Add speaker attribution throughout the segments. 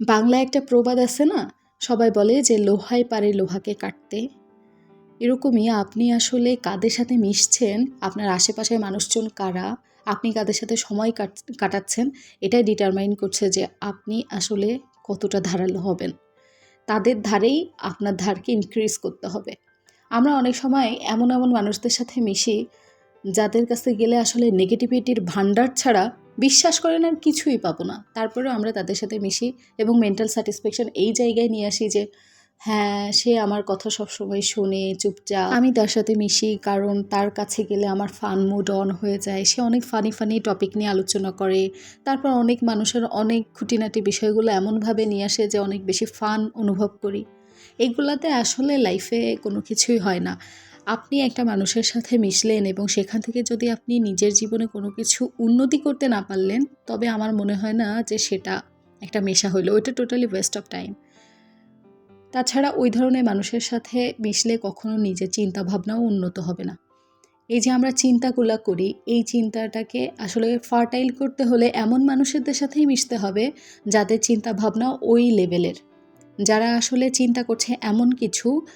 Speaker 1: বাংলায় একটা প্রবাদ আছে না? সবাই বলে যে, লোহাই পারে লোহাকে কাটতে। এরকমই আপনি আসলে কাদের সাথে মিশছেন? আপনার আশেপাশের মানুষজন কারা? আপনি কাদের সাথে সময় কাটাচ্ছেন? এটাই ডিটারমাইন করছে যে আপনি আসলে কতটা ধারালো হবেন। তাদের ধারেই আপনার ধারকে ইনক্রিজ করতে হবে। আমরা অনেক সময় এমন এমন মানুষদের সাথে মিশি, যাদের কাছে গেলে আসলে নেগেটিভিটির ভান্ডার ছাড়া বিশ্বাস করেন আর কিছুই পাবো না। তারপরেও আমরা তাদের সাথে মিশি এবং মেন্টাল স্যাটিসফ্যাকশন এই জায়গায় নিয়ে আসি যে হ্যাঁ সে আমার কথা সবসময় শোনে, চুপচাপ। আমি তার সাথে মিশি কারণ তার কাছে গেলে আমার ফান মুড অন হয়ে যায়। সে অনেক ফানি ফানি টপিক নিয়ে আলোচনা করে। তারপর অনেক মানুষের অনেক খুঁটিনাটি বিষয়গুলো এমনভাবে নিয়ে আসে যে, অনেক বেশি ফান অনুভব করি। এইগুলাতে আসলে লাইফে কোনো কিছুই হয় না। আপনি একটা মানুষের সাথে মিশলেন এবং সেখান থেকে যদি আপনি নিজের জীবনে কোনো কিছু উন্নতি করতে না পারলেন, তবে আমার মনে হয় না যে সেটা একটা মেশা হইল। ওইটা টোটালি ওয়েস্ট অফ টাইম তাছাড়া ওই ধরনের মানুষের সাথে মিশলে কখনো নিজের চিন্তা ভাবনাও উন্নত হবে না। এই যে আমরা চিন্তাগুলা করি, এই চিন্তাটাকে আসলে ফার্টাইল করতে হলে এমন মানুষদের সাথেই মিশতে হবে, যাদের চিন্তা ভাবনা ওই লেভেলের যারা আসলে চিন্তা করছে এমন কিছু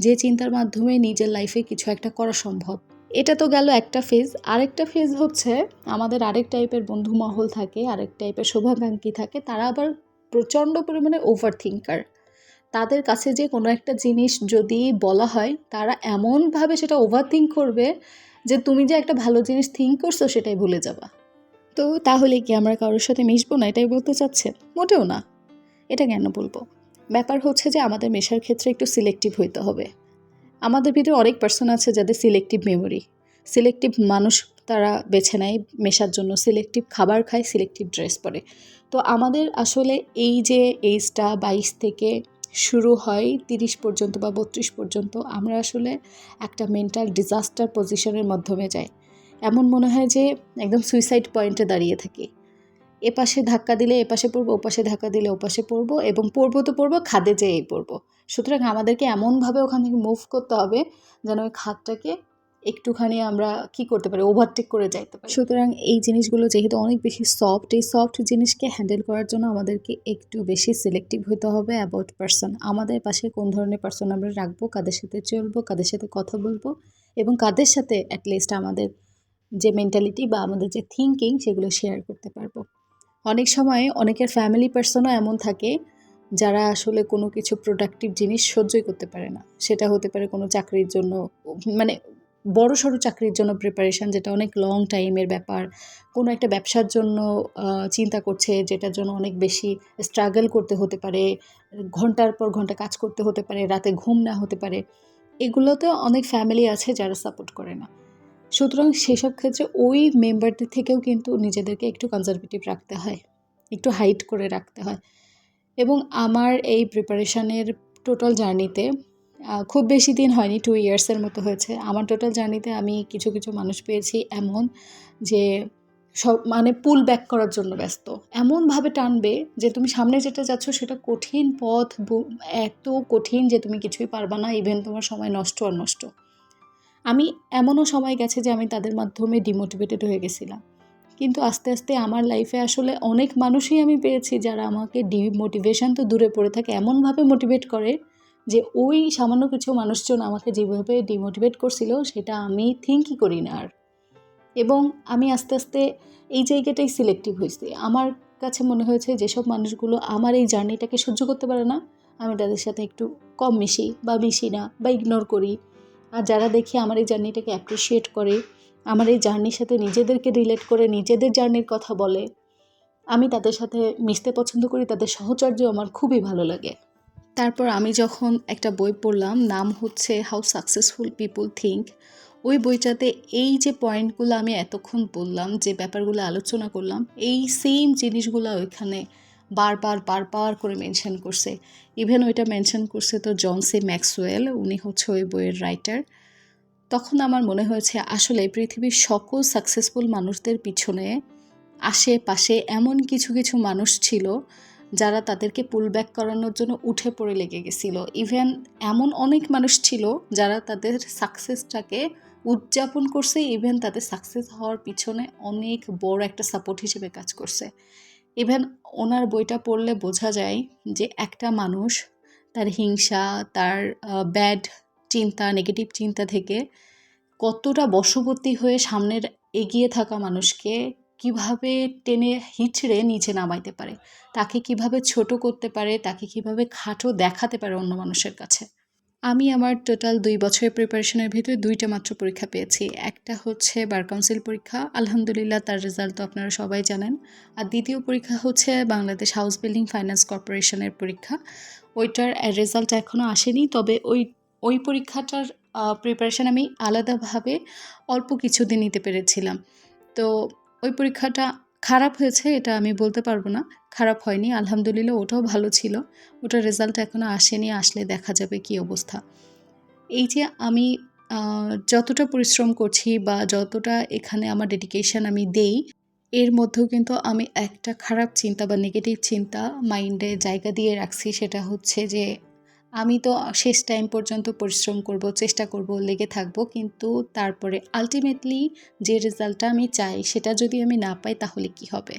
Speaker 1: যে চিন্তার মাধ্যমে নিজের লাইফে কিছু একটা করা সম্ভব। এটা তো গেল একটা ফেজ আরেকটা ফেজ হচ্ছে, আমাদের আরেক টাইপের বন্ধু মহল থাকে, আরেক টাইপের শুভাকাঙ্ক্ষী থাকে, তারা আবার প্রচণ্ড পরিমাণে ওভার থিঙ্কার তাদের কাছে যে কোনো একটা জিনিস যদি বলা হয়, তারা এমনভাবে সেটা ওভার থিঙ্ক করবে যে তুমি যে একটা ভালো জিনিস থিঙ্ক করছ সেটাই ভুলে যাবা। তো তাহলে কি আমরা কারোর সাথে মিশবো না? এটাই বলতে চাচ্ছেন মোটেও না। এটা কেন বলব? ব্যাপার হচ্ছে যে আমাদের মেশার ক্ষেত্রে একটু সিলেক্টিভ হইতে হবে। আমাদের ভিতরে অনেক পার্সন আছে যাদের সিলেক্টিভ মেমোরি সিলেক্টিভ মানুষ তারা বেছে নেয় মেশার জন্য। সিলেক্টিভ খাবার খায় সিলেক্টিভ ড্রেস পরে। তো আমাদের আসলে এই যে এইজটা বাইশ থেকে শুরু হয়, তিরিশ পর্যন্ত বা বত্রিশ পর্যন্ত আমরা আসলে একটা মেন্টাল ডিজাস্টার পজিশনের মাধ্যমে যাই। এমন মনে হয় যে একদম সুইসাইড পয়েন্টে দাঁড়িয়ে থাকি। এপাশে ধাক্কা দিলে এপাশে পড়ব, ওপাশে ধাক্কা দিলে ওপাশে পড়ব এবং পড়ব তো পড়ব, খাদে যেয়েই পড়ব। সুতরাং আমাদেরকে এমনভাবে ওখান থেকে মুভ করতে হবে যেন ওই খাদটাকে একটুখানি আমরা কি করতে পারি ওভারটেক করে যাইতে পারি। সুতরাং এই জিনিসগুলো যেহেতু অনেক বেশি সফট এই সফট জিনিসকে হ্যান্ডেল করার জন্য আমাদেরকে একটু বেশি সিলেক্টিভ হতে হবে অ্যাবাউট পার্সন আমাদের পাশে কোন ধরনের পার্সন আমরা রাখব, কাদের সাথে চলবো, কাদের সাথে কথা বলব এবং কাদের সাথে অ্যাটলিস্ট আমাদের যে মেন্টালিটি বা আমাদের যে থিঙ্কিং সেগুলো শেয়ার করতে পারব। অনেক সময় অনেকের ফ্যামিলি পার্সনও এমন থাকে যারা আসলে কোনো কিছু প্রোডাক্টিভ জিনিস সহ্যই করতে পারে না। সেটা হতে পারে কোনো চাকরির জন্য মানে বড় সড়ো চাকরির জন্য প্রিপারেশান যেটা অনেক লং টাইমের ব্যাপার। কোনো একটা ব্যবসার জন্য চিন্তা করছে যেটার জন্য অনেক বেশি স্ট্রাগল করতে হতে পারে, ঘণ্টার পর ঘণ্টা কাজ করতে হতে পারে, রাতে ঘুম না হতে পারে। এগুলোতে অনেক ফ্যামিলি আছে যারা সাপোর্ট করে না। সুতরাং সেসব ক্ষেত্রে ওই মেম্বারদের থেকেও কিন্তু নিজেদেরকে একটু কনজারভেটিভ রাখতে হয়, একটু হাইট করে রাখতে হয়। এবং আমার এই প্রিপারেশানের টোটাল জার্নিতে খুব বেশি দিন হয়নি টু ইয়ার্সের মতো হয়েছে। আমার টোটাল জার্নিতে আমি কিছু কিছু মানুষ পেয়েছি এমন যে, সব মানে পুল ব্যাক করার জন্য ব্যস্ত। এমনভাবে টানবে যে, তুমি সামনে যেটা যাচ্ছ সেটা কঠিন পথ এত কঠিন যে, তুমি কিছুই পারবা না ইভেন তোমার সময় নষ্ট আর নষ্ট আমি এমনও সময় গেছে যে আমি তাদের মাধ্যমে ডিমোটিভেটেড হয়ে গেছিলাম। কিন্তু আস্তে আস্তে আমার লাইফে আসলে অনেক মানুষই আমি পেয়েছি যারা আমাকে ডিমোটিভেশন তো দূরে পড়ে থাকে, এমনভাবে মোটিভেট করে যে ওই সামান্য কিছু মানুষজন আমাকে যেভাবে ডিমোটিভেট করছিল, সেটা আমি থিঙ্কই করি না আর। এবং আমি আস্তে আস্তে এই জায়গাটাই সিলেক্টিভ হয়েছি। আমার কাছে মনে হয়েছে যেসব মানুষগুলো আমার এই জার্নিটাকে সহ্য করতে পারে না, আমি তাদের সাথে একটু কম মিশি বা মিশি না বা ইগনোর করি। আর যারা দেখি আমার এই জার্নিটাকে অ্যাপ্রিসিয়েট করে, আমার এই জার্নির সাথে নিজেদেরকে রিলেট করে, নিজেদের জার্নির কথা বলে, আমি তাদের সাথে মিশতে পছন্দ করি, তাদের সহচর্য আমার খুবই ভালো লাগে। তারপর আমি যখন একটা বই পড়লাম, নাম হচ্ছে হাউ সাকসেসফুল পিপুল থিঙ্ক ওই বইটাতে এই যে পয়েন্টগুলো আমি এতক্ষণ বললাম, যে ব্যাপারগুলো আলোচনা করলাম, এই সেম জিনিসগুলো ওইখানে বারবার বারবার করে মেনশন করছে। ইভেন ওইটা মেনশন করছে তো জনসি ম্যাক্সওয়েল উনি হচ্ছে ওই বইয়ের রাইটার তখন আমার মনে হয়েছে, আসলে পৃথিবীর সকল সাকসেসফুল মানুষদের পিছনে আশেপাশে এমন কিছু কিছু মানুষ ছিল যারা তাদেরকে পুল ব্যাক করানোর জন্য উঠে পড়ে লেগে গেছিল। ইভেন এমন অনেক মানুষ ছিল যারা তাদের সাকসেসটাকে উদযাপন করছে ইভেন তাদের সাকসেস হওয়ার পিছনে অনেক বড় একটা সাপোর্ট হিসেবে কাজ করছে। ইভেন ওনার বইটা পড়লে বোঝা যায় যে একটা মানুষ তার হিংসা, তার ব্যাড চিন্তা নেগেটিভ চিন্তা থেকে কতটা বশবর্তী হয়ে সামনের এগিয়ে থাকা মানুষকে কীভাবে টেনে হিচড়ে নিচে নামাইতে পারে? তাকে কীভাবে ছোট করতে পারে? তাকে কীভাবে খাটো দেখাতে পারে অন্য মানুষের কাছে? আমি আমার টোটাল দুই বছরের প্রিপারেশনের ভিতরে দুইটা মাত্র পরীক্ষা পেয়েছি। একটা হচ্ছে বার কাউন্সিল পরীক্ষা। আলহামদুলিল্লাহ, তার রেজাল্ট তো আপনারা সবাই জানেন। আর দ্বিতীয় পরীক্ষা হচ্ছে বাংলাদেশ হাউস বিল্ডিং ফাইন্যান্স কর্পোরেশনের পরীক্ষা। ওইটার রেজাল্ট এখনও আসেনি, তবে ওই ওই পরীক্ষাটার প্রিপারেশান আমি আলাদাভাবে অল্প কিছুদিন নিতে পেরেছিলাম। তো ওই পরীক্ষাটা খারাপ হয়েছে, এটা আমি বলতে পারব না। খারাপ হয়নি, আলহামদুলিল্লাহ ওটাও ভালো ছিল। ওটার রেজাল্ট এখনও আসেনি, আসলে দেখা যাবে কি অবস্থা। এই যে আমি যতটা পরিশ্রম করছি বা যতটা এখানে আমার ডেডিকেশন আমি দেই, এর মধ্যেও কিন্তু আমি একটা খারাপ চিন্তা বা নেগেটিভ চিন্তা মাইন্ডে জায়গা দিয়ে রাখছি, সেটা হচ্ছে যে আমি তো শেষ টাইম পর্যন্ত পরিশ্রম করব, চেষ্টা করব, লেগে থাকব, কিন্তু তারপরে আলটিমেটলি যে রেজাল্টটা আমি চাই, সেটা যদি আমি না পাই তাহলে কি হবে?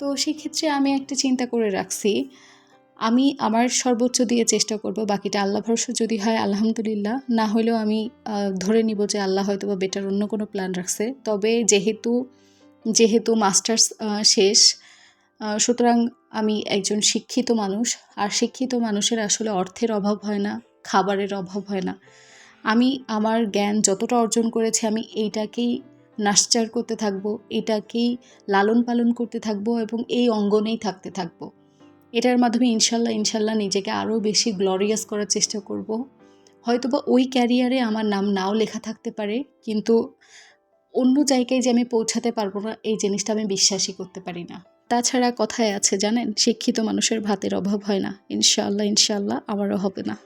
Speaker 1: তো সেক্ষেত্রে আমি একটা চিন্তা করে রাখছি। আমি আমার সর্বোচ্চ দিয়ে চেষ্টা করব, বাকিটা আল্লাহ ভরসা। যদি হয়, আলহামদুলিল্লাহ। না হলেও আমি ধরে নিব যে আল্লাহ হয়তো বা বেটার অন্য কোনো প্ল্যান রাখছে। তবে যেহেতু যেহেতু মাস্টার্স শেষ সুতরাং আমি একজন শিক্ষিত মানুষ, আর শিক্ষিত মানুষের আসলে অর্থের অভাব হয় না, খাবারের অভাব হয় না। আমি আমার জ্ঞান যতটা অর্জন করেছি, আমি এইটাকেই নাশ্চার করতে থাকব, এটাকেই লালন পালন করতে থাকব এবং এই অঙ্গনেই থাকতে থাকব। এটার মাধ্যমে ইনশাল্লাহ ইনশাল্লাহ নিজেকে আরও বেশি গ্লোরিয়াস করার চেষ্টা করব। হয়তোবা ওই ক্যারিয়ারে আমার নাম নাও লেখা থাকতে পারে, কিন্তু অন্য জায়গায় যে আমি পৌঁছাতে পারব না, এই জিনিসটা আমি বিশ্বাসই করতে পারি না। তাছাড়া কথায় আছে জানেন, শিক্ষিত মানুষের ভাতের অভাব হয় না। ইনশাল্লাহ ইনশাল্লাহ আমারও হবে না।